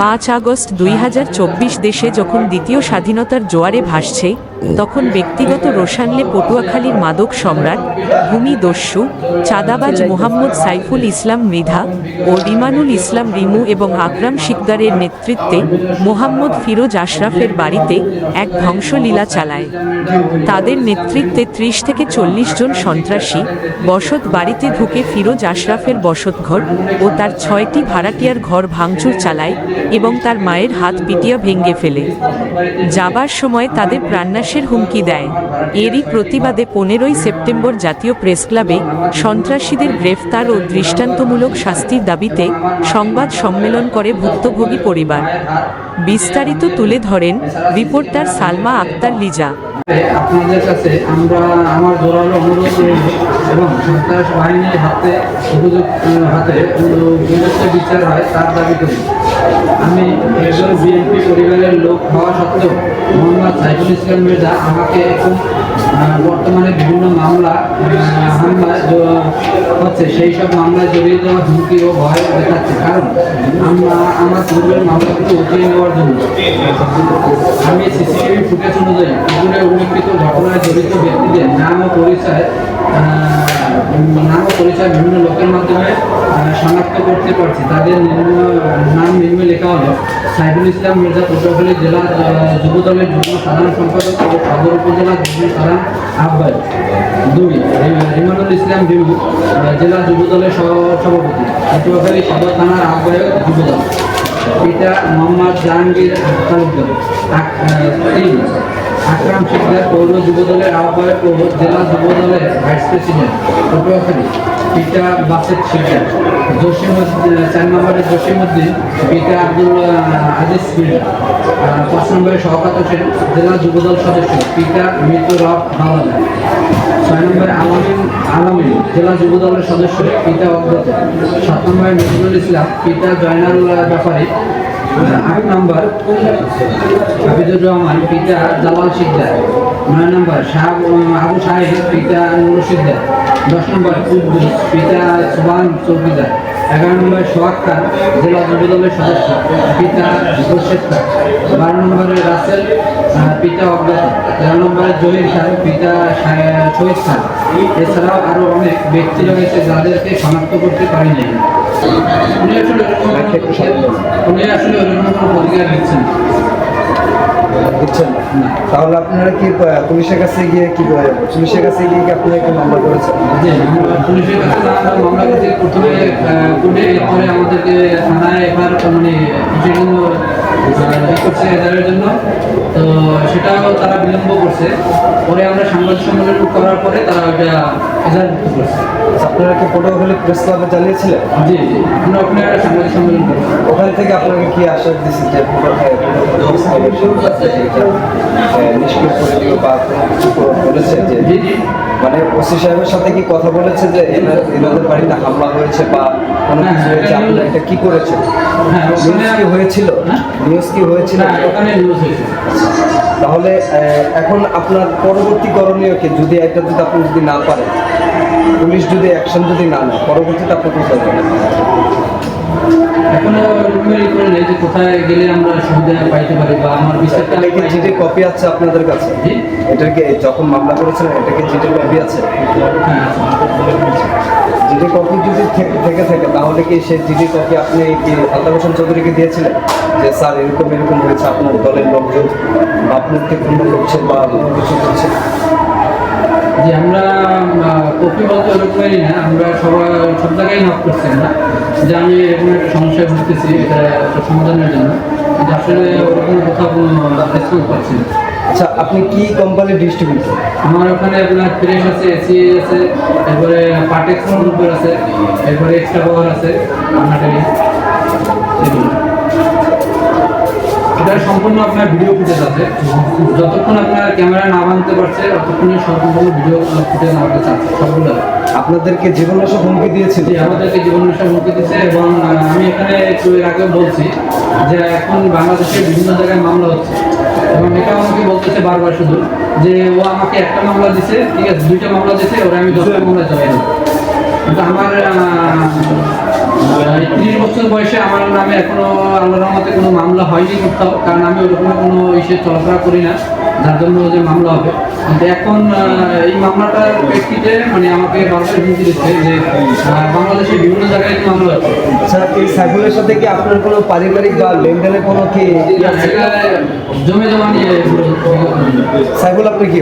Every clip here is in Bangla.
পাঁচ আগস্ট দুই হাজার চব্বিশ দেশে যখন দ্বিতীয় স্বাধীনতার জোয়ারে ভাসছে তখন ব্যক্তিগত রোশানলে পটুয়াখালীর মাদক সম্রাট, ভূমি দস্যু, চাঁদাবাজ মোহাম্মদ সাইফুল ইসলাম মৃধা ও রিমানুল ইসলাম রিমু এবং আকরাম শিকদারের নেতৃত্বে মোহাম্মদ ফিরোজ আশরাফের বাড়িতে এক ধ্বংসলীলা চালায়। তাদের নেতৃত্বে ত্রিশ থেকে চল্লিশ জন সন্ত্রাসী বসত বাড়িতে ঢুকে ফিরোজ আশরাফের বসতঘর ও তার ছয়টি ভাড়াটিয়ার ঘর ভাঙচুর চালায় এবং তার মায়ের হাত পিটিয়া ভেঙে ফেলে। যাবার সময় তাদের প্রাণনাশের হুমকি দেয়। এরই প্রতিবাদে পনেরোই সেপ্টেম্বর জাতীয় প্রেস ক্লাবে সন্ত্রাসীদের গ্রেফতার ও দৃষ্টান্তমূলক শাস্তির দাবিতে সংবাদ সম্মেলন করে ভুক্তভোগী পরিবার। বিস্তারিত তুলে ধরেন রিপোর্টার সালমা আক্তার লিজা। আপনাদের কাছে আমরা আমার জোরালো অনুরোধ রইল এবং সন্ত্রাস বাহিনীর হাতে উপযুক্ত হাতে বিচার হয়, তার দাবি করি। আমি একজন বিএনপি পরিবারের লোক হওয়া সত্ত্বেও মোহাম্মদ সাইফুল ইসলাম মির্জা আমাকে এখন বর্তমানে বিভিন্ন মামলা জ- হচ্ছে, সেই সব মামলায় জড়িয়ে যাওয়ার হুমকি ও ভয় দেখাচ্ছে। কারণ আমরা, আমার পূর্বের মামলাগুলো উঠিয়ে নেওয়ার জন্য আমি সিসিটিভি ফুটেজ অনুযায়ী উপরে উল্লেখিত ঘটনায় জড়িত ব্যক্তিদের নাম ও পরিচয় নাম পরিচয় বিভিন্ন লোকের মাধ্যমে শনাক্ত করতে পারছি। তাদের নাম নিম্নে লেখা হলো, সাইদুল ইসলাম মির্জা পটুয়াখালী জেলা যুব দলের যুগ্ম সাধারণ সম্পাদক ও সদর উপজেলা যুগ্ম সাধারণ আহ্বায়ক। দুই রিমানুল ইসলাম বিমু জেলা যুব দলের সভাপতি। পটুয়াখালী সদর থানার আহ্বায়ক যুব দল। পিতা মোহাম্মদ জাহাঙ্গীর তালুকদার তিন আকরাম শিকদার পৌর যুবদলের আহ্বায়ক ও জেলা যুবদলের ভাইস প্রেসিডেন্ট পটুয়াখালী পিতা বাসেদ শিকদার। জসিমুদ্দিন চার নম্বরে জসিমুদ্দিন পিতা আব্দুল আজিজ আহ, পাঁচ নম্বরে শওকাত হোসেন জেলা যুবদল সদস্য পিতা মৃত রব হাওলাদার ছয় নম্বরে আলামিন আলামিন জেলা যুবদলের সদস্য পিতা অগ্রত সাত নম্বরে নজরুল ইসলাম পিতা জয়নাল ব্যাপারী। আট নম্বর, হাফিজুর রহমান, পিতা জালাল শিকদার। নয় নম্বর, শাহ আবু সাহেব, পিতা নুর শিকদার। দশ নম্বর, কুদ্দুস, পিতা সুবান চৌকিদার। এগারো নম্বরে, সোহাগ খান, জেলা যুবদলের সদস্য, পিতা খুরশেদ খান। বারো নম্বরে রাসেল পিতা অজ্ঞাত তেরো নম্বরে জহির খান, পিতা শহীদ খান। এছাড়াও আরও অনেক ব্যক্তি রয়েছে যাদেরকে শনাক্ত করতে পারি নাই উনি আসলে উনি আসলে কোনো অধিকার দিচ্ছেন। তাহলে আপনারা কি পুলিশের কাছে গিয়ে কি পুলিশের কাছে গিয়ে কি আপনারা কি মামলা করেছেন? জি, পুলিশের কাছে মামলা করছি প্রথমে কোর্টে এরপরে আমাদেরকে থানায় এবার মানে করছে জন্য তো সেটাও তারা বিলম্ব করছে পরে আমরা সাংবাদিক সম্মেলন করার পরে তারা ওটা এজার করছে। আপনারা কি পটুয়াখালী প্রেস ক্লাবে জানিয়েছিলেন? জি জি। আমরা ওখানে একটা সাংবাদিক সম্মেলন করছি ওখান থেকে আপনাকে কি আশ্বাস দিচ্ছে যে নিষ্ক্রিয় করে দিও বা বলেছে যে জি জি। মানে ওসি সাহেবের সাথে কি কথা বলেছে যে এনাদের বাড়িতে হামলা হয়েছে বা কোনো কিছু হ্যাঁ, হয়েছে? এটা আপনারা এটা কি করেছে হ্যাঁ নিউজ কি হয়েছিল? হ্যাঁ? নিউজ কি হয়েছিল? ওখানে নিউজ হয়েছে তাহলে এখন আপনার পরবর্তী করণীয় কি? যদি একটা যদি আপনি যদি না পারেন পুলিশ যদি অ্যাকশন যদি না নেয় পরবর্তীতে আপনি কোথায় যাবেন এখনও নেই যে কোথায় গেলে আমরা সুবিধা পাইতে পারি বা আমার বিচারটা কি জিডি কপি আছে আপনাদের কাছে? জি। এটার কি যখন মামলা করেছিলেন এটা কি কপি আছে? হ্যাঁ জিডি কপি যদি থেকে থেকে তাহলে কি সেই জিডি কপি আপনি কি আল্লাহ হোসেন চৌধুরীকে দিয়েছিলেন? যে স্যার এরকম এরকম হয়েছে আপনার দলের লোকজন বা আপনাকে কোনো করছে বা কিছু করছে? যে আমরা কপি বলতে ওরকমই না আমরা সবাই সব জায়গায় নক করছি না যে আমি এরকম একটা সমস্যায় ভুগতেছি এটা একটা সমাধানের জন্য। কিন্তু আসলে ওরকম কোথাও রেসপন্স পাচ্ছি না। আচ্ছা আপনি কি কোম্পানির ডিস্ট্রিবিউটর আমার ওখানে আপনার ফ্রেশ আছে এসি আছে এরপরে পার্টেক্স গ্রুপের আছে এরপরে এক্সট্রা পাওয়ার আছে আপনার এটা সম্পূর্ণ আপনার ভিডিও ফুটেজ আছে। যতক্ষণ আপনার ক্যামেরা না ভাঙতে পারছে ততক্ষণই সম্পূর্ণ ভিডিও ফুটেজ আমার কাছে আছে। সবগুলো। আপনাদেরকে জীবনাশা হুমকি দিয়েছে যে আমাদেরকে জীবন নেশা মুক্তি দিচ্ছে এবং আমি এখানে একটু এর আগেও বলছি যে এখন বাংলাদেশে বিভিন্ন জায়গায় মামলা হচ্ছে। এবং এটা আমাকে বলতেছে বারবার শুধু যে ও আমাকে একটা মামলা দিছে ঠিক আছে দুইটা মামলা দিছে ওরা আমি দশটা মামলা কিন্তু আমার ত্রিশ বছর বয়সে আমার নামে এখনও আল্লাহর রহমতে কোনো মামলা হয়নি কোথাও কারণ আমি ওরকম কোনো ইসে চলাফেরা করি না যার জন্য যে মামলা হবে। কিন্তু এখন এই মামলাটার প্রেক্ষিতে মানে আমাকে বারবার হুমকি দিচ্ছে যে বাংলাদেশের বিভিন্ন জায়গায় মামলা হচ্ছে আচ্ছা এই সাইফুলের সাথে কি আপনার কোনো পারিবারিক বা লেনদেনের কোনো কি ই আছে? এটা জমে জমা নিয়ে সাইফুল আপনি কি?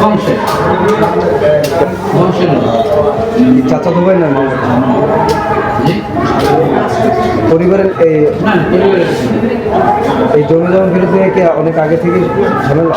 বংশে বংশের। চাচাতো ভাই না? পরিবারের এই এই জমি জমা বিরুদ্ধে অনেক আগে থেকে ঝামেলা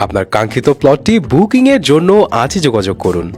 আপনার কাঙ্ক্ষিত প্লটটি বুকিংয়ের জন্য আজই যোগাযোগ করুন।